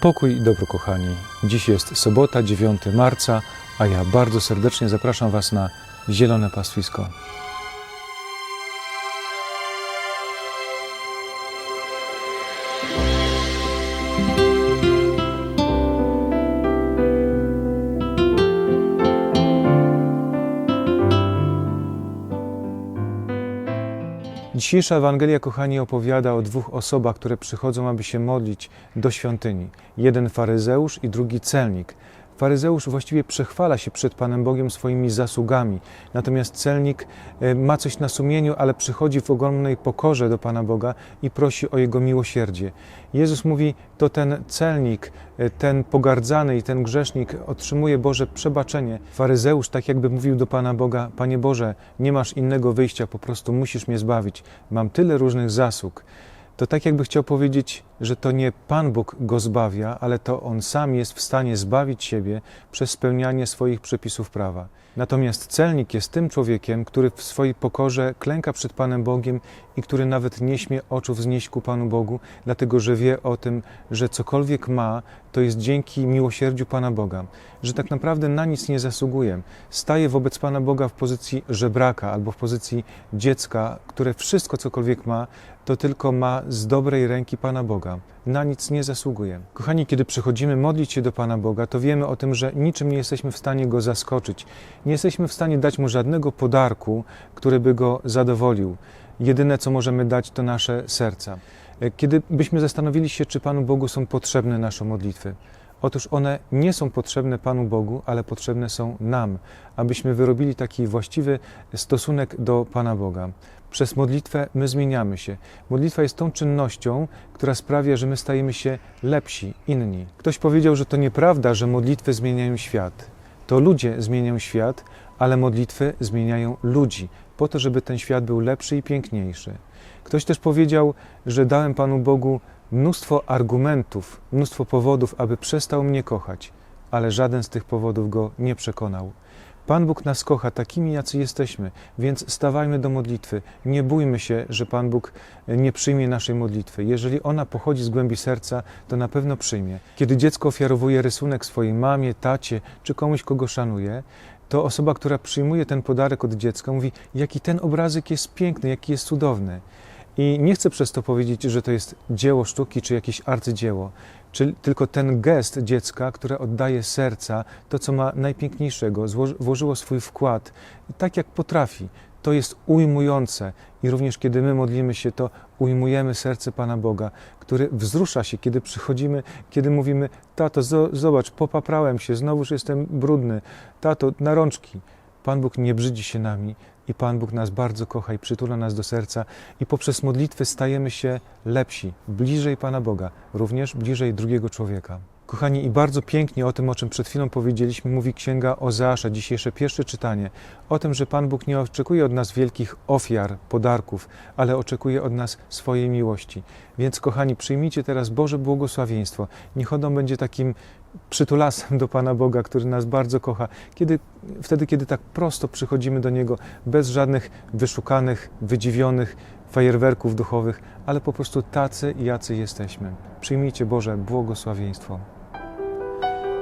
Pokój i dobro, kochani. Dziś jest sobota, 9 marca, a ja bardzo serdecznie zapraszam Was na Zielone Pastwisko. Dzisiejsza Ewangelia, kochani, opowiada o dwóch osobach, które przychodzą, aby się modlić do świątyni. Jeden faryzeusz i drugi celnik. Faryzeusz właściwie przechwala się przed Panem Bogiem swoimi zasługami, natomiast celnik e, ma coś na sumieniu, ale przychodzi w ogromnej pokorze do Pana Boga i prosi o Jego miłosierdzie. Jezus mówi, to ten celnik, e, ten pogardzany i ten grzesznik otrzymuje Boże przebaczenie. Faryzeusz tak jakby mówił do Pana Boga, Panie Boże, nie masz innego wyjścia, po prostu musisz mnie zbawić. Mam tyle różnych zasług to tak jakby chciał powiedzieć, że to nie Pan Bóg go zbawia, ale to On sam jest w stanie zbawić siebie przez spełnianie swoich przepisów prawa. Natomiast celnik jest tym człowiekiem, który w swojej pokorze klęka przed Panem Bogiem i który nawet nie śmie oczu wznieść ku Panu Bogu, dlatego że wie o tym, że cokolwiek ma, to jest dzięki miłosierdziu Pana Boga, że tak naprawdę na nic nie zasługuje. Staje wobec Pana Boga w pozycji żebraka albo w pozycji dziecka, które wszystko cokolwiek ma, to tylko ma z dobrej ręki Pana Boga. Na nic nie zasługuje. Kochani, kiedy przychodzimy modlić się do Pana Boga, to wiemy o tym, że niczym nie jesteśmy w stanie Go zaskoczyć. Nie jesteśmy w stanie dać Mu żadnego podarku, który by Go zadowolił. Jedyne, co możemy dać, to nasze serca. Kiedy byśmy zastanowili się, czy Panu Bogu są potrzebne nasze modlitwy, Otóż one nie są potrzebne Panu Bogu, ale potrzebne są nam, abyśmy wyrobili taki właściwy stosunek do Pana Boga. Przez modlitwę my zmieniamy się. Modlitwa jest tą czynnością, która sprawia, że my stajemy się lepsi, inni. Ktoś powiedział, że to nieprawda, że modlitwy zmieniają świat. To ludzie zmieniają świat, ale modlitwy zmieniają ludzi, po to, żeby ten świat był lepszy i piękniejszy. Ktoś też powiedział, że dałem Panu Bogu mnóstwo argumentów, mnóstwo powodów, aby przestał mnie kochać, ale żaden z tych powodów go nie przekonał. Pan Bóg nas kocha takimi, jacy jesteśmy, więc stawajmy do modlitwy. Nie bójmy się, że Pan Bóg nie przyjmie naszej modlitwy. Jeżeli ona pochodzi z głębi serca, to na pewno przyjmie. Kiedy dziecko ofiarowuje rysunek swojej mamie, tacie czy komuś, kogo szanuje, to osoba, która przyjmuje ten podarek od dziecka, mówi: Jaki ten obrazek jest piękny, jaki jest cudowny. I nie chcę przez to powiedzieć, że to jest dzieło sztuki czy jakieś arcydzieło, czy tylko ten gest dziecka, które oddaje serca, to co ma najpiękniejszego, włożyło swój wkład, tak jak potrafi. To jest ujmujące i również kiedy my modlimy się, to ujmujemy serce Pana Boga, który wzrusza się, kiedy przychodzimy, kiedy mówimy: Tato, zobacz, popaprałem się, znowuż jestem brudny. Tato, na rączki. Pan Bóg nie brzydzi się nami i Pan Bóg nas bardzo kocha i przytula nas do serca i poprzez modlitwy stajemy się lepsi, bliżej Pana Boga, również bliżej drugiego człowieka. Kochani, i bardzo pięknie o tym, o czym przed chwilą powiedzieliśmy, mówi Księga Ozeasza, dzisiejsze pierwsze czytanie, o tym, że Pan Bóg nie oczekuje od nas wielkich ofiar, podarków, ale oczekuje od nas swojej miłości. Więc, kochani, przyjmijcie teraz Boże błogosławieństwo. Niech ono będzie takim przytulasem do Pana Boga, który nas bardzo kocha, kiedy, wtedy, kiedy tak prosto przychodzimy do Niego, bez żadnych wyszukanych, wydziwionych fajerwerków duchowych, ale po prostu tacy, jacy jesteśmy. Przyjmijcie Boże błogosławieństwo.